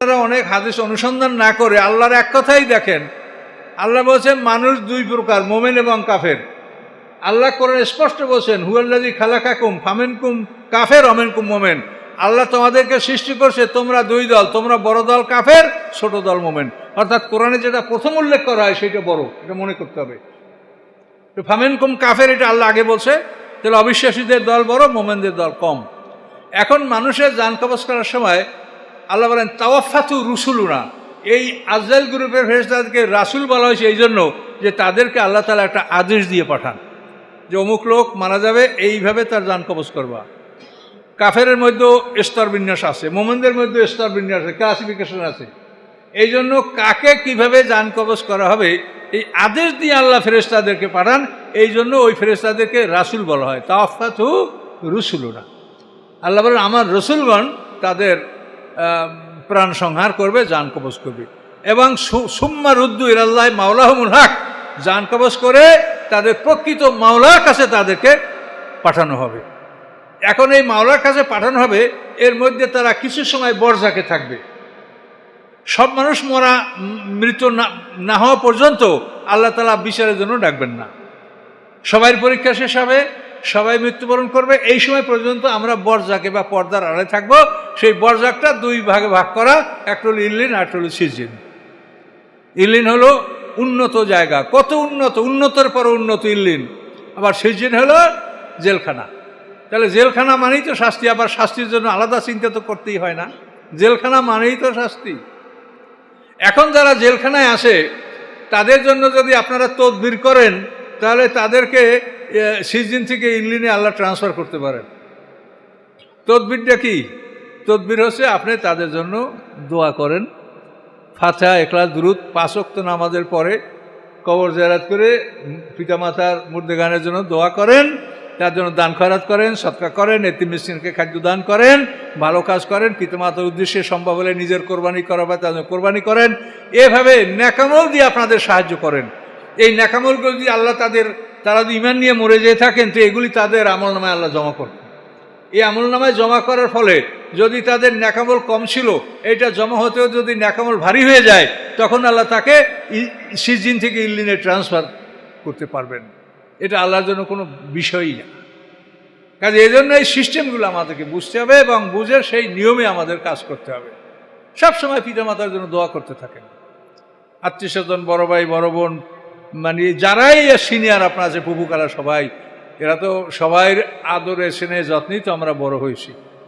আপনারা অনেক হাদিস অনুসন্ধান না করে আল্লাহর এক কথাই দেখেন। আল্লাহ বলছেন, মানুষ দুই প্রকার, মোমেন এবং কাফের। আল্লাহ করেন স্পষ্ট বলছেন হুয়াল্লাজি খালাকাকুম ফামেনকুম কাফের অমেনকুম মোমেন। আল্লাহ তোমাদেরকে সৃষ্টি করছে, তোমরা দুই দল, তোমরা বড় দল কাফের, ছোট দল মোমেন। অর্থাৎ কোরআনে যেটা প্রথম উল্লেখ করা হয়, সেটা বড়, এটা মনে করতে হবে। তো ফামেনকুম কাফের, এটা আল্লাহ আগে বলছে, তাহলে অবিশ্বাসীদের দল বড়, মোমেনদের দল কম। এখন মানুষের যান কবচ করার সময় আল্লাহ বলেন, তাওয়াফাতু রুসুলুনা। এই আজরাইল গ্রুপের ফেরেস্তাদেরকে রাসুল বলা হয়েছে এই জন্য যে তাদেরকে আল্লাহ তালা একটা আদেশ দিয়ে পাঠান, যে অমুক লোক মারা যাবে, এইভাবে তার যান কবচ করবা। কাফের মধ্যেও স্তর বিন্যাস আছে, মোমেনদের মধ্যেও স্তর বিন্যাস আছে, ক্লাসিফিকেশন আছে। এই জন্য কাকে কীভাবে যান কবচ করা হবে, এই আদেশ দিয়ে আল্লাহ ফেরেস্তাদেরকে পাঠান, এই জন্য ওই ফেরেস্তাদেরকে রাসুল বলা হয়, তাওয়াফাতু রুসুলুনা। আল্লাহ বলেন, আমার রসুলগণ তাদের প্রাণ সংহার করবে জান কবজ করবে। এবং সুম্মা রুদ্দু ইরাল্লাহ মাওলাহমুল হক জান কবজ করে তাদের প্রকৃত মাওলার কাছে তাদেরকে পাঠানো হবে। এখন এই মাওলার কাছে পাঠানো হবে, এর মধ্যে তারা কিছু সময় বর্জাকে থাকবে। সব মানুষ মরা মৃত না হওয়া পর্যন্ত আল্লাহ তালা বিচারের জন্য ডাকবেন না। সবাই পরীক্ষা শেষ হবে সবাই মৃত্যুবরণ করবে। এই সময় পর্যন্ত আমরা বরজাকে বা পর্দার আড়ে থাকব। সেই বরজাকটা দুই ভাগে ভাগ করা একটা হলো আর হলো সিজিন। ইল্লিন হলো উন্নত জায়গা। কত উন্নত? উন্নতর পর উন্নত ইল্লিন আবার সিজিন হলো জেলখানা। তাহলে জেলখানা মানেই তো শাস্তি, আবার শাস্তির জন্য আলাদা চিন্তা তো করতেই হয় না। জেলখানা মানেই তো শাস্তি। এখন যারা জেলখানায় আসে, তাদের জন্য যদি আপনারা তদবির করেন তাহলে তাদেরকে সিজন থেকে ইংলিনে আল্লাহ ট্রান্সফার করতে পারেন। তদবিরটা কি? তদবির হচ্ছে আপনি তাদের জন্য দোয়া করেন। ফাছা একলা দ্রুত পাঁচক্ত নামাজের পরে কবর জেরাত করে পিতামাতার মুর্দেগানের জন্য দোয়া করেন, তার জন্য দান খয়রাত করেন সৎকা করেন এতি মিসকিনকে খাদ্য দান করেন, ভালো কাজ করেন, পিতামাতার উদ্দেশ্যে সম্ভব হলে নিজের কোরবানি করা বা তাদের কোরবানি করেন। এভাবে ন্যাকামল দিয়ে আপনাদের সাহায্য করেন। এই ন্যাকামলগুলো যদি আল্লাহ তাদের, তারা যদি ইমান নিয়ে মরে যেয়ে থাকেন, তো এগুলি তাদের আমল নামায় আল্লাহ জমা করবেন এই আমল নামায় জমা করার ফলে যদি তাদের ন্যাকামল কম ছিল, এটা জমা হতেও যদি ন্যাকামল ভারী হয়ে যায়, তখন আল্লাহ তাকে সিজিন থেকে ইল্লিনে ট্রান্সফার করতে পারবেন। এটা আল্লাহর জন্য কোনো বিষয়ই না। কাজে এই জন্য এই সিস্টেমগুলো আমাদেরকে বুঝতে হবে এবং বুঝে সেই নিয়মে আমাদের কাজ করতে হবে। সবসময় পিতামাতার জন্য দোয়া করতে থাকেন। আত্মীয় স্বজন, বড় ভাই, বড় বোন মানে যারাই সিনিয়র, আপনার আছে পুপুকারা সবাই, এরা তো সবাই আদরে, স্নেহে যত্নেই তো আমরা বড় হয়েছি।